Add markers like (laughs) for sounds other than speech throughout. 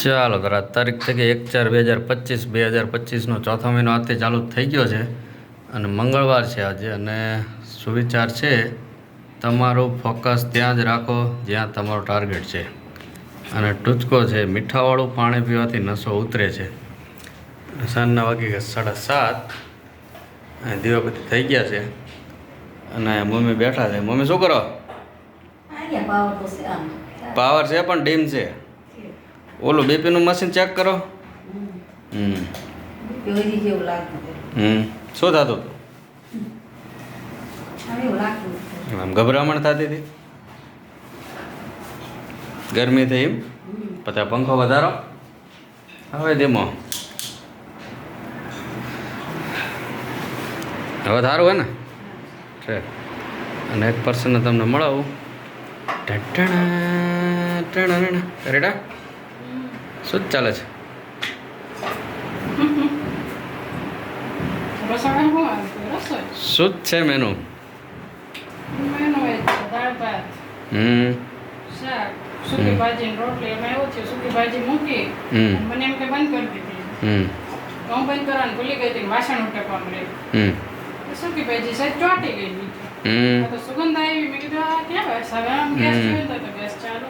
ચાલો તો આ તારીખ થઈ ગઈ એક ચાર બે હજાર પચીસ બે હજાર પચીસનો ચોથો મહિનો આજથી ચાલુ થઈ ગયો છે. અને મંગળવાર છે આજે અને સુવિચાર છે તમારું ફોકસ ત્યાં જ રાખો જ્યાં તમારો ટાર્ગેટ છે. અને ટૂચકો છે મીઠાવાળું પાણી પીવાથી નસો ઉતરે છે. સાંજના વાગી સાડા સાત દીવાબત્તી થઈ ગયા છે. અને મમ્મી બેઠા છે. મમ્મી શું કરો? પાવર છે પણ ડીમ છે. ઓલું બીપીનું મશીન ચેક કરો. હમ. હમ. શું થતું? આમ ગભરામણ થતી હતી? ગરમી થઈ એમ? પછી પંખો વધારો? હવે ધીમો. હવે સારું હે ને? છે. અને એક પર્સનને તમને મળાવું. રેડા શું ચાલે છે. (laughs) શું છે? મેનુ હમ. ભાજી રોટલી એમાં એવું છે સૂકી ભાજી મૂકી મને એમ કે બંધ કરી દીધી. હું બંધ કરવાનું ભૂલી ગઈ હતી વાસણ ઉટકવાનું રહી. હમ. તો ભાજી સાહેબ ચોંટી ગઈ બીજી તો સુગંધ આવી મેં કીધું આ ક્યાં હવે આમ ગેસ હમ. તો ગેસ ચાલુ.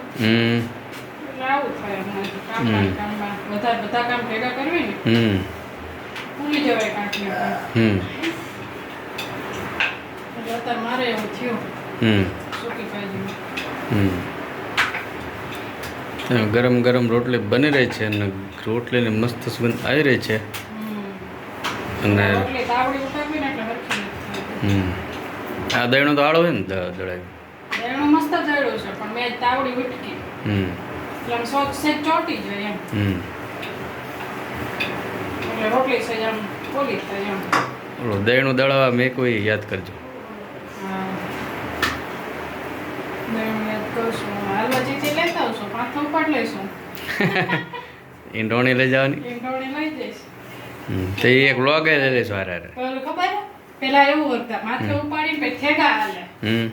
આવું થાય હમણાં કામમાં બધા કામ ભેગા કરવી ને હમ. ભૂલી જવાય કાંઈક ને કાંઈક હમ. અત્યારે મારે એવું થયું. હમ. સૂકી હમ. ગરમ ગરમ રોટલી બની રહી છે અને રોટલીની મસ્ત સુગંધ આવી રહી છે. અને આ દહીણો તો આળો હોય ને દળાવી દહીણો મસ્ત જડ્યું છે પણ મેં તાવડી ઉટકી. હમ. સોચ ચોટી એમ. હમ. એટલે રોટલી છે આમ પોલી થાય એમ. ઓલું દહીંનું દળાવા મેં કોઈ યાદ કરજો. ઉપાડ ઈંડોણી લઈ જવાની? તે એક વ્લોગ લઈ લઈશું હારે હારે. ખબર? પેલા એવું હતા માથે ઉપાડીને પછી ઠેગા હાલે. હમ.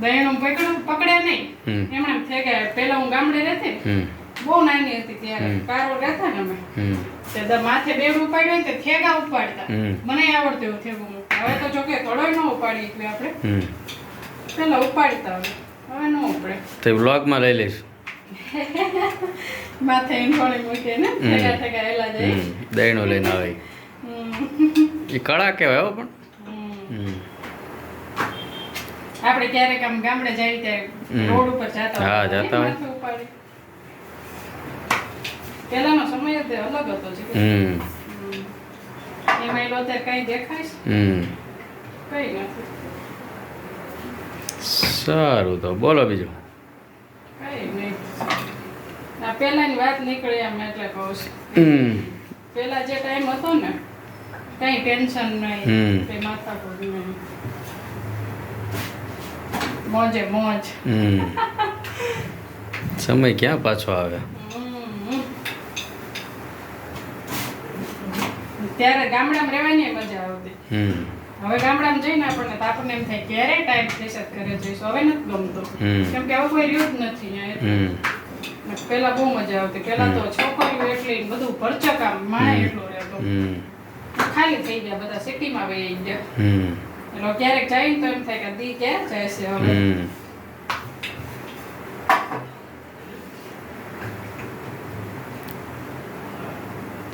દહીંનું પકડું પકડે નહીં. એમણે ગામડે રહેતી બહુ નાની હતી ત્યારે. કારો રહેતા ને અમે. તે માથે બેડ ઉપાડ્યો ને તે થેગા ઉપાડતા. મને આવડતું એવું થેગું હવે તો જોકે તળોય ન ઉપાડી એટલે આપણે. પેલા ઉપાડતા હવે. હવે ન ઉપડે. તે વ્લોગમાં લઈ લઈશ. (laughs) માથે ઈંઠોણી મૂકે ને ઠેગા ઠેગા એલા જાય. હમ. લઈને આવે. એ કળા કહેવાય હો પણ. આપણે ક્યારેક આમ ગામડે જઈએ ત્યારે રોડ ઉપર જતા હા, જતા હોય. પેલાનો સમય જ અલગ હતો છે હમ. એમાં એ લોકો કઈ દેખાય છે? હમ. કઈ નથી. સારું તો બોલો બીજું. કઈ નહીં. આ પેલાની વાત નીકળી એમ એટલે કહું છું. હમ. પેલા જે ટાઈમ હતો ને કઈ ટેન્શન હમ. નહીં કઈ માથા નહીં. મોજે મોજ. હમ. (laughs) સમય ક્યાં પાછો આવે હમ. ત્યારે ગામડામાં રહેવાની મજા આવતી. હવે ગામડામાં જઈને આપણને તો આપણને એમ થાય ક્યારે ટાઈમ પ્રેશર કરે જઈશું? હવે નથી ગમતો. કેમ કે હવે કોઈ રહ્યું જ નથી પેલા બહુ મજા આવતી. પેલા તો છોકરીઓ એટલે બધું ભરચક આમ માણે. એટલો રહેતો. ખાલી થઈ ગયા બધા સિટીમાં વહી ગયા. એટલે ક્યારેક જાય તો એમ થાય કે દી ક્યાં જાય છે હવે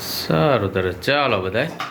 સારું તારે ચાલો બધાય